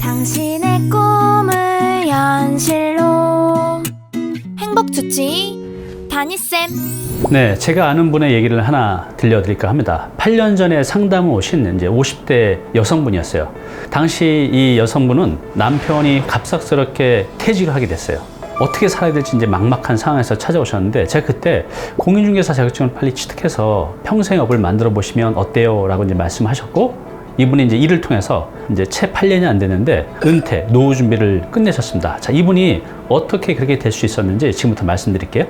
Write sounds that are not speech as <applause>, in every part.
당신의 꿈을 현실로 행복 주치 다니쌤 네, 제가 아는 분의 얘기를 하나 들려드릴까 합니다. 8년 전에 상담을 오신 이제 50대 여성분이었어요. 당시 이 여성분은 남편이 갑작스럽게 퇴직을 하게 됐어요. 어떻게 살아야 될지 이제 막막한 상황에서 찾아오셨는데 제가 그때 공인중개사 자격증을 빨리 취득해서 평생 업을 만들어 보시면 어때요? 라고 이제 말씀하셨고 이분이 이제 일을 통해서 이제 채 8년이 안 됐는데 은퇴, 노후 준비를 끝내셨습니다. 자, 이분이 어떻게 그렇게 될 수 있었는지 지금부터 말씀드릴게요.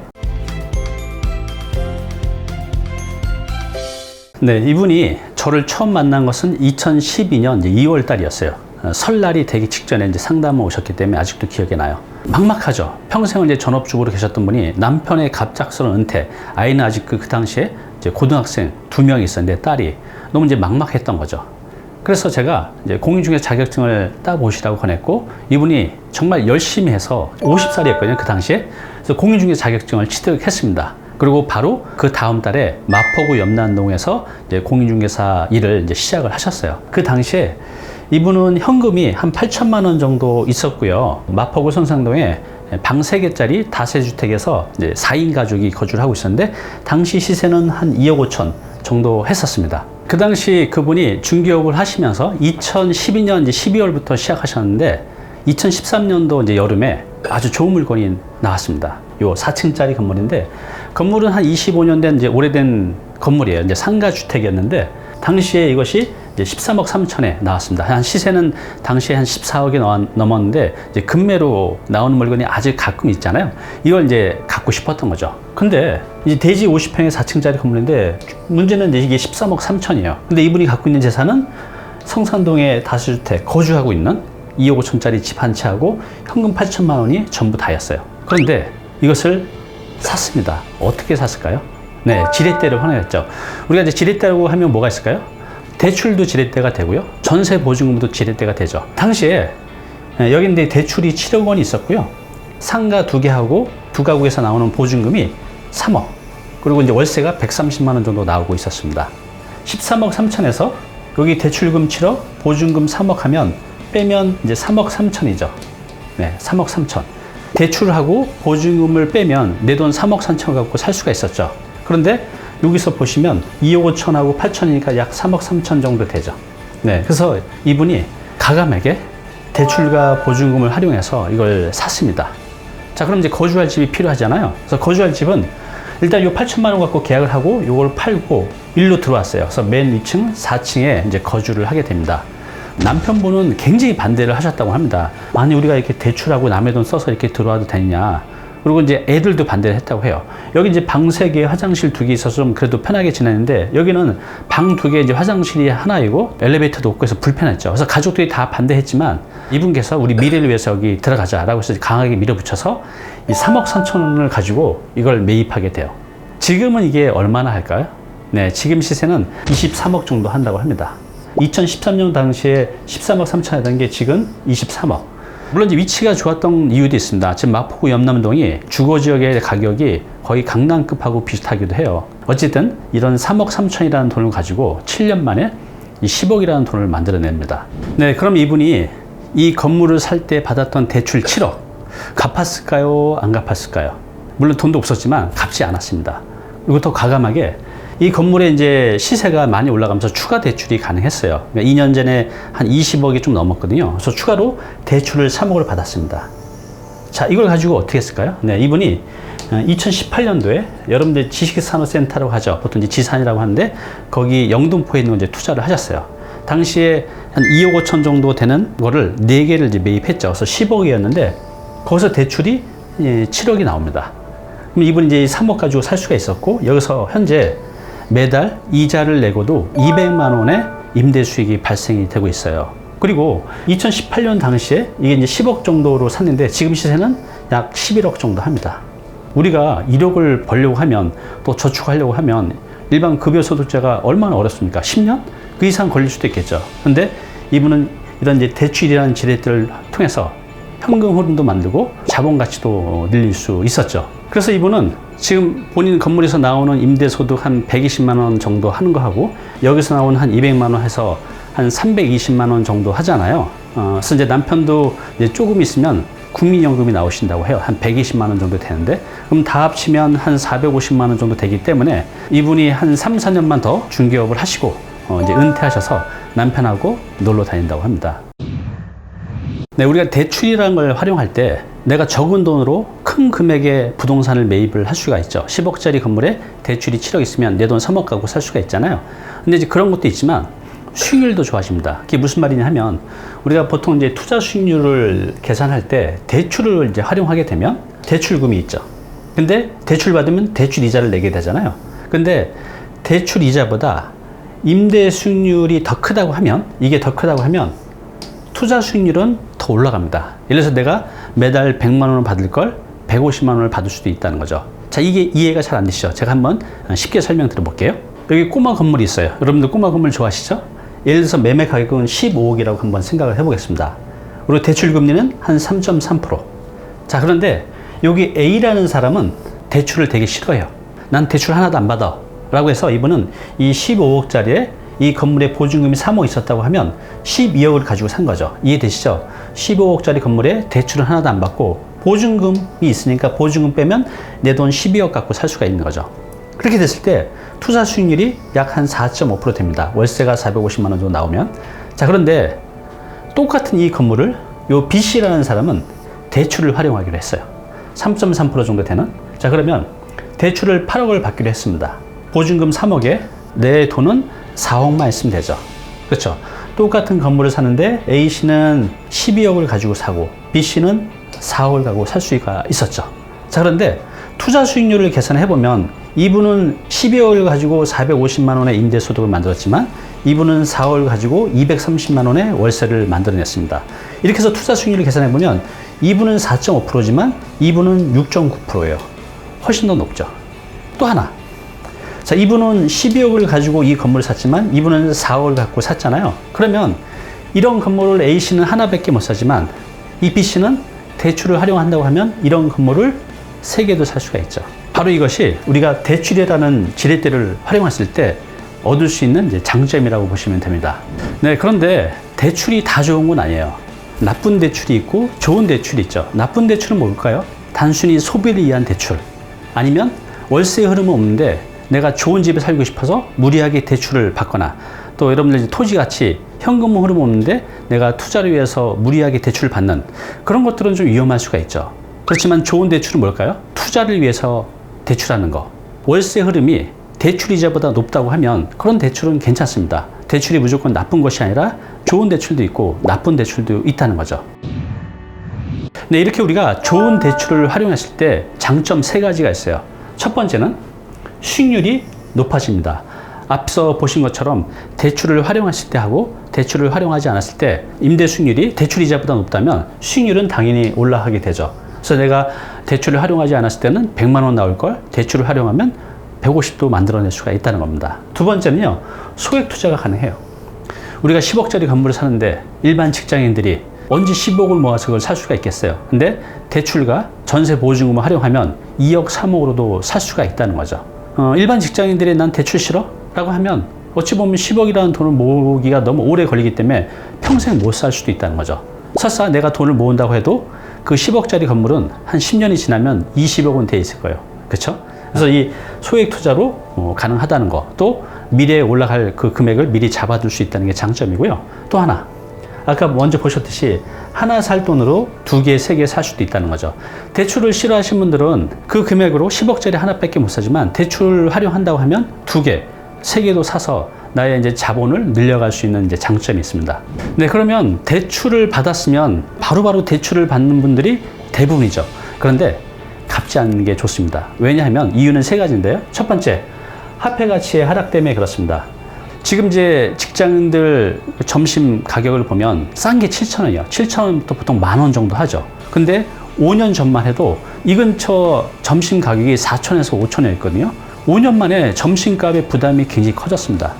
네, 이분이 저를 처음 만난 것은 2012년 2월 달이었어요. 어, 설날이 되기 직전에 이제 상담을 오셨기 때문에 아직도 기억이 나요. 막막하죠. 평생을 이제 전업주부로 계셨던 분이 남편의 갑작스러운 은퇴, 아이는 아직 그, 그 당시에 이제 고등학생 두 명이 있었는데 딸이 너무 이제 막막했던 거죠. 그래서 제가 이제 공인중개사 자격증을 따보시라고 권했고 이분이 정말 열심히 해서 50살이었거든요 그 당시에. 그래서 공인중개사 자격증을 취득했습니다. 그리고 바로 그 다음 달에 마포구 염남동에서 이제 공인중개사 일을 이제 시작을 하셨어요. 그 당시에 이분은 현금이 한 8천만 원 정도 있었고요. 마포구 선상동에 방 3개짜리 다세주택에서 이제 4인 가족이 거주를 하고 있었는데 당시 시세는 한 2억 5천 정도 했었습니다. 그 당시 그분이 중개업을 하시면서 2012년 이제 12월부터 시작하셨는데 2013년도 이제 여름에 아주 좋은 물건이 나왔습니다. 요 4층짜리 건물인데 건물은 한 25년 된 이제 오래된 건물이에요. 이제 상가 주택이었는데 당시에 이것이 이제 13억 3천에 나왔습니다. 한 시세는 당시에 한 14억이 넘었는데 이제 금매로 나오는 물건이 아직 가끔 있잖아요. 이걸 이제 갖고 싶었던 거죠. 근데 이제 대지 50평의 4층짜리 건물인데 문제는 이제 이게 13억 3천이에요. 근데 이분이 갖고 있는 재산은 성산동의 다수주택 거주하고 있는 2억 5천짜리 집 한 채하고 현금 8천만 원이 전부 다였어요. 그런데 이것을 샀습니다. 어떻게 샀을까요? 네, 지렛대를 환원했죠. 우리가 이제 지렛대라고 하면 뭐가 있을까요? 대출도 지렛대가 되고요. 전세 보증금도 지렛대가 되죠. 당시에 예, 여기 이제 대출이 7억 원이 있었고요. 상가 두 개하고 두 가구에서 나오는 보증금이 3억. 그리고 이제 월세가 130만 원 정도 나오고 있었습니다. 13억 3천에서 여기 대출금 7억, 보증금 3억 하면 빼면 이제 3억 3천이죠. 네, 3억 3천. 대출하고 보증금을 빼면 내 돈 3억 3천 갖고 살 수가 있었죠. 그런데 여기서 보시면 2억 5천하고 8천이니까 약 3억 3천 정도 되죠. 네, 그래서 이분이 가감에게 대출과 보증금을 활용해서 이걸 샀습니다. 자, 그럼 이제 거주할 집이 필요하잖아요. 그래서 거주할 집은 일단 요 8천만 원 갖고 계약을 하고 요걸 팔고 일로 들어왔어요. 그래서 맨 2층, 4층에 이제 거주를 하게 됩니다. 남편분은 굉장히 반대를 하셨다고 합니다. 아니 우리가 이렇게 대출하고 남의 돈 써서 이렇게 들어와도 되느냐. 그리고 이제 애들도 반대를 했다고 해요. 여기 이제 방 세 개, 화장실 두 개 있어서 좀 그래도 편하게 지냈는데 여기는 방 두 개, 이제 화장실이 하나이고 엘리베이터도 없고 해서 불편했죠. 그래서 가족들이 다 반대했지만 이분께서 우리 미래를 위해서 여기 들어가자라고 해서 강하게 밀어붙여서 이 3억 3천 원을 가지고 이걸 매입하게 돼요. 지금은 이게 얼마나 할까요? 네, 지금 시세는 23억 정도 한다고 합니다. 2013년 당시에 13억 3천이던 게 지금 23억. 물론 이제 위치가 좋았던 이유도 있습니다. 지금 마포구 염남동이 주거 지역의 가격이 거의 강남급하고 비슷하기도 해요. 어쨌든 이런 3억 3천이라는 돈을 가지고 7년 만에 이 10억이라는 돈을 만들어냅니다. 네, 그럼 이분이 이 건물을 살 때 받았던 대출 7억 갚았을까요? 안 갚았을까요? 물론 돈도 없었지만 갚지 않았습니다. 그리고 더 과감하게 이 건물의 이제 시세가 많이 올라가면서 추가 대출이 가능했어요. 그러니까 2년 전에 한 20억이 좀 넘었거든요. 그래서 추가로 대출을 3억을 받았습니다. 자, 이걸 가지고 어떻게 했을까요? 네, 이분이 2018년도에 여러분들 지식산업센터라고 하죠. 보통 이제 지산이라고 하는데 거기 영등포에 있는 거 이제 투자를 하셨어요. 당시에 한 2억 5천 정도 되는 거를 4개를 이제 매입했죠. 그래서 10억이었는데 거기서 대출이 7억이 나옵니다. 그럼 이분이 이제 3억 가지고 살 수가 있었고 여기서 현재 매달 이자를 내고도 200만 원의 임대 수익이 발생이 되고 있어요. 그리고 2018년 당시에 이게 이제 10억 정도로 샀는데 지금 시세는 약 11억 정도 합니다. 우리가 1억을 벌려고 하면 또 저축하려고 하면 일반 급여 소득자가 얼마나 어렵습니까? 10년? 그 이상 걸릴 수도 있겠죠. 근데 이분은 이런 이제 대출이라는 지렛대를 통해서 현금 흐름도 만들고 자본 가치도 늘릴 수 있었죠. 그래서 이분은 지금 본인 건물에서 나오는 임대 소득 한 120만 원 정도 하는 거 하고 여기서 나오는 한 200만 원 해서 한 320만 원 정도 하잖아요. 어, 그래서 이제 남편도 이제 조금 있으면 국민연금이 나오신다고 해요. 한 120만 원 정도 되는데 그럼 다 합치면 한 450만 원 정도 되기 때문에 이분이 한 3, 4년만 더 중개업을 하시고 어, 이제 은퇴하셔서 남편하고 놀러 다닌다고 합니다. 네, 우리가 대출이라는 걸 활용할 때 내가 적은 돈으로 큰 금액의 부동산을 매입을 할 수가 있죠. 10억짜리 건물에 대출이 7억 있으면 내 돈 3억 갖고 살 수가 있잖아요. 근데 이제 그런 것도 있지만 수익률도 좋아집니다. 그게 무슨 말이냐 하면 우리가 보통 이제 투자 수익률을 계산할 때 대출을 이제 활용하게 되면 대출금이 있죠. 근데 대출 받으면 대출 이자를 내게 되잖아요. 근데 대출 이자보다 임대 수익률이 더 크다고 하면 이게 더 크다고 하면 투자 수익률은 더 올라갑니다. 예를 들어서 내가 매달 100만 원을 받을 걸 150만 원을 받을 수도 있다는 거죠. 자, 이게 이해가 잘 안 되시죠? 제가 한번 쉽게 설명드려 볼게요. 여기 꼬마 건물이 있어요. 여러분들 꼬마 건물 좋아하시죠? 예를 들어서 매매 가격은 15억이라고 한번 생각을 해보겠습니다. 그리고 대출 금리는 한 3.3%. 자, 그런데 여기 A라는 사람은 대출을 되게 싫어해요. 난 대출 하나도 안 받아. 라고 해서 이분은 이 15억짜리에 이 건물에 보증금이 3억 있었다고 하면 12억을 가지고 산 거죠. 이해되시죠? 15억짜리 건물에 대출은 하나도 안 받고 보증금이 있으니까 보증금 빼면 내 돈 12억 갖고 살 수가 있는 거죠. 그렇게 됐을 때 투자 수익률이 약 한 4.5% 됩니다. 월세가 450만 원 정도 나오면. 자, 그런데 똑같은 이 건물을 요 B씨라는 사람은 대출을 활용하기로 했어요. 3.3% 정도 되는. 자, 그러면 대출을 8억을 받기로 했습니다. 보증금 3억에 내 돈은 4억만 있으면 되죠. 그렇죠. 똑같은 건물을 사는데 A씨는 12억을 가지고 사고 B씨는 4억을 가지고 살 수가 있었죠. 자, 그런데 투자 수익률을 계산해 보면 이분은 12억을 가지고 450만 원의 임대 소득을 만들었지만 이분은 4억을 가지고 230만 원의 월세를 만들어냈습니다. 이렇게 해서 투자 수익률을 계산해 보면 이분은 4.5%지만 이분은 6.9%예요. 훨씬 더 높죠. 또 하나. 자, 이분은 12억을 가지고 이 건물을 샀지만 이분은 4억을 갖고 샀잖아요. 그러면 이런 건물을 A씨는 하나밖에 못 사지만 이 B씨는 대출을 활용한다고 하면 이런 건물을 세 개도 살 수가 있죠. 바로 이것이 우리가 대출이라는 지렛대를 활용했을 때 얻을 수 있는 장점이라고 보시면 됩니다. 네, 그런데 대출이 다 좋은 건 아니에요. 나쁜 대출이 있고 좋은 대출이 있죠. 나쁜 대출은 뭘까요? 단순히 소비를 위한 대출. 아니면 월세 흐름은 없는데 내가 좋은 집에 살고 싶어서 무리하게 대출을 받거나 또 여러분들 토지같이 현금 흐름 없는데 내가 투자를 위해서 무리하게 대출을 받는 그런 것들은 좀 위험할 수가 있죠. 그렇지만 좋은 대출은 뭘까요? 투자를 위해서 대출하는 거. 월세 흐름이 대출 이자보다 높다고 하면 그런 대출은 괜찮습니다. 대출이 무조건 나쁜 것이 아니라 좋은 대출도 있고 나쁜 대출도 있다는 거죠. 네, 이렇게 우리가 좋은 대출을 활용했을 때 장점 세 가지가 있어요. 첫 번째는 수익률이 높아집니다. 앞서 보신 것처럼 대출을 활용했을 때 하고 대출을 활용하지 않았을 때 임대 수익률이 대출 이자보다 높다면 수익률은 당연히 올라가게 되죠. 그래서 내가 대출을 활용하지 않았을 때는 100만 원 나올 걸 대출을 활용하면 150도 만들어낼 수가 있다는 겁니다. 두 번째는요, 소액 투자가 가능해요. 우리가 10억짜리 건물을 사는데 일반 직장인들이 언제 10억을 모아서 그걸 살 수가 있겠어요. 근데 대출과 전세 보증금을 활용하면 2억, 3억으로도 살 수가 있다는 거죠. 어, 일반 직장인들이 난 대출 싫어? 라고 하면 어찌 보면 10억이라는 돈을 모으기가 너무 오래 걸리기 때문에 평생 못 살 수도 있다는 거죠. 설사 내가 돈을 모은다고 해도 그 10억짜리 건물은 한 10년이 지나면 20억은 돼 있을 거예요. 그렇죠? 그래서 이 소액 투자로 어, 가능하다는 거, 또 미래에 올라갈 그 금액을 미리 잡아둘 수 있다는 게 장점이고요. 또 하나, 아까 먼저 보셨듯이 하나 살 돈으로 두 개, 세 개 살 수도 있다는 거죠. 대출을 싫어하시는 분들은 그 금액으로 10억짜리 하나밖에 못 사지만 대출 활용한다고 하면 두 개, 세 개도 사서 나의 이제 자본을 늘려갈 수 있는 이제 장점이 있습니다. 네, 그러면 대출을 받았으면 바로바로 대출을 받는 분들이 대부분이죠. 그런데 갚지 않는 게 좋습니다. 왜냐하면 이유는 세 가지인데요. 첫 번째, 화폐 가치의 하락 때문에 그렇습니다. 지금 이제 직장인들 점심 가격을 보면 싼 게 7,000원이요. 7,000원부터 보통 만 원 정도 하죠. 근데 5년 전만 해도 이 근처 점심 가격이 4,000에서 5,000원이었거든요. 5년 만에 점심값의 부담이 굉장히 커졌습니다.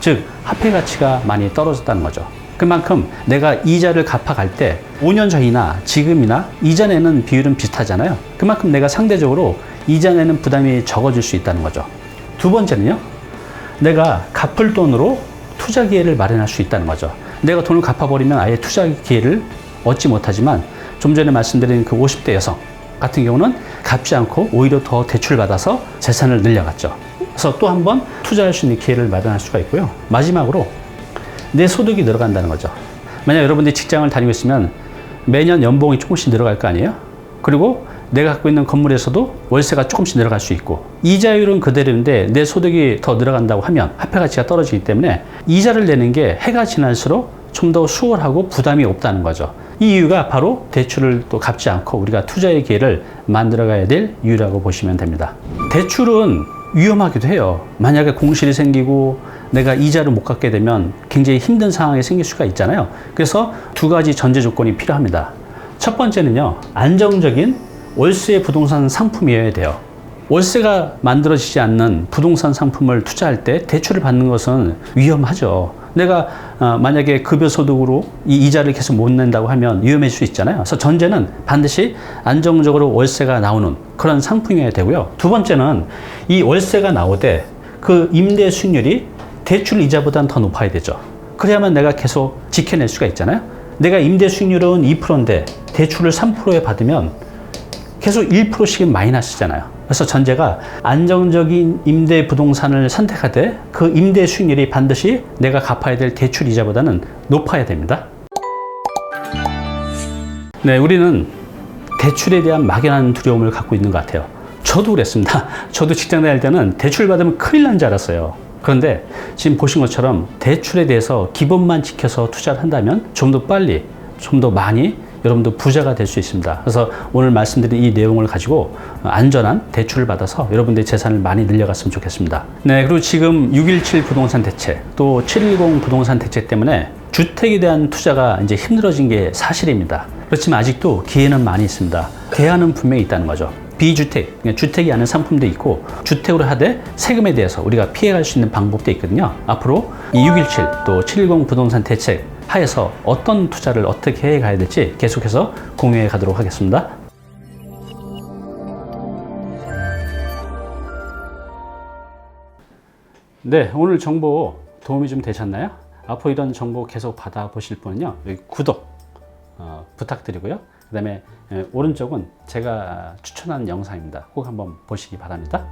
즉, 화폐 가치가 많이 떨어졌다는 거죠. 그만큼 내가 이자를 갚아갈 때 5년 전이나 지금이나 이자 내는 비율은 비슷하잖아요. 그만큼 내가 상대적으로 이자 내는 부담이 적어질 수 있다는 거죠. 두 번째는요. 내가 갚을 돈으로 투자 기회를 마련할 수 있다는 거죠. 내가 돈을 갚아버리면 아예 투자 기회를 얻지 못하지만 좀 전에 말씀드린 그 50대 여성 같은 경우는 갚지 않고 오히려 더 대출 받아서 재산을 늘려갔죠. 그래서 또 한 번 투자할 수 있는 기회를 마련할 수가 있고요. 마지막으로 내 소득이 늘어간다는 거죠. 만약 여러분들이 직장을 다니고 있으면 매년 연봉이 조금씩 늘어갈 거 아니에요? 그리고 내가 갖고 있는 건물에서도 월세가 조금씩 늘어갈 수 있고 이자율은 그대로인데 내 소득이 더 늘어간다고 하면 화폐 가치가 떨어지기 때문에 이자를 내는 게 해가 지날수록 좀 더 수월하고 부담이 없다는 거죠. 이 이유가 바로 대출을 또 갚지 않고 우리가 투자의 기회를 만들어 가야 될 이유라고 보시면 됩니다. 대출은 위험하기도 해요. 만약에 공실이 생기고 내가 이자를 못 갚게 되면 굉장히 힘든 상황이 생길 수가 있잖아요. 그래서 두 가지 전제 조건이 필요합니다. 첫 번째는요, 안정적인 월세 부동산 상품이어야 돼요. 월세가 만들어지지 않는 부동산 상품을 투자할 때 대출을 받는 것은 위험하죠. 내가 어, 만약에 급여 소득으로 이 이자를 계속 못 낸다고 하면 위험할 수 있잖아요. 그래서 전제는 반드시 안정적으로 월세가 나오는 그런 상품이어야 되고요. 두 번째는 이 월세가 나오되 그 임대 수익률이 대출 이자보다는 더 높아야 되죠. 그래야만 내가 계속 지켜낼 수가 있잖아요. 내가 임대 수익률은 2%인데 대출을 3%에 받으면 계속 1%씩은 마이너스잖아요. 그래서 전제가 안정적인 임대 부동산을 선택하되 그 임대 수익률이 반드시 내가 갚아야 될 대출 이자보다는 높아야 됩니다. 네, 우리는 대출에 대한 막연한 두려움을 갖고 있는 것 같아요. 저도 그랬습니다. <laughs> 저도 직장 다닐 때는 대출 받으면 큰일 난 줄 알았어요. 그런데 지금 보신 것처럼 대출에 대해서 기본만 지켜서 투자를 한다면 좀 더 빨리, 좀 더 많이 여러분도 부자가 될 수 있습니다. 그래서 오늘 말씀드린 이 내용을 가지고 안전한 대출을 받아서 여러분들의 재산을 많이 늘려갔으면 좋겠습니다. 네, 그리고 지금 617 부동산 대책, 또 710 부동산 대책 때문에 주택에 대한 투자가 이제 힘들어진 게 사실입니다. 그렇지만 아직도 기회는 많이 있습니다. 대안은 분명히 있다는 거죠. 비주택, 그러니까 주택이 아닌 상품도 있고 주택으로 하되 세금에 대해서 우리가 피해갈 수 있는 방법도 있거든요. 앞으로 이 617, 또 710 부동산 대책 하에서 어떤 투자를 어떻게 해 가야 될지 계속해서 공유해 가도록 하겠습니다. 네, 오늘 정보 도움이 좀 되셨나요? 앞으로 이런 정보 계속 받아보실 분은요, 구독 어, 부탁드리고요. 그 다음에 오른쪽은 제가 추천한 영상입니다. 꼭 한번 보시기 바랍니다.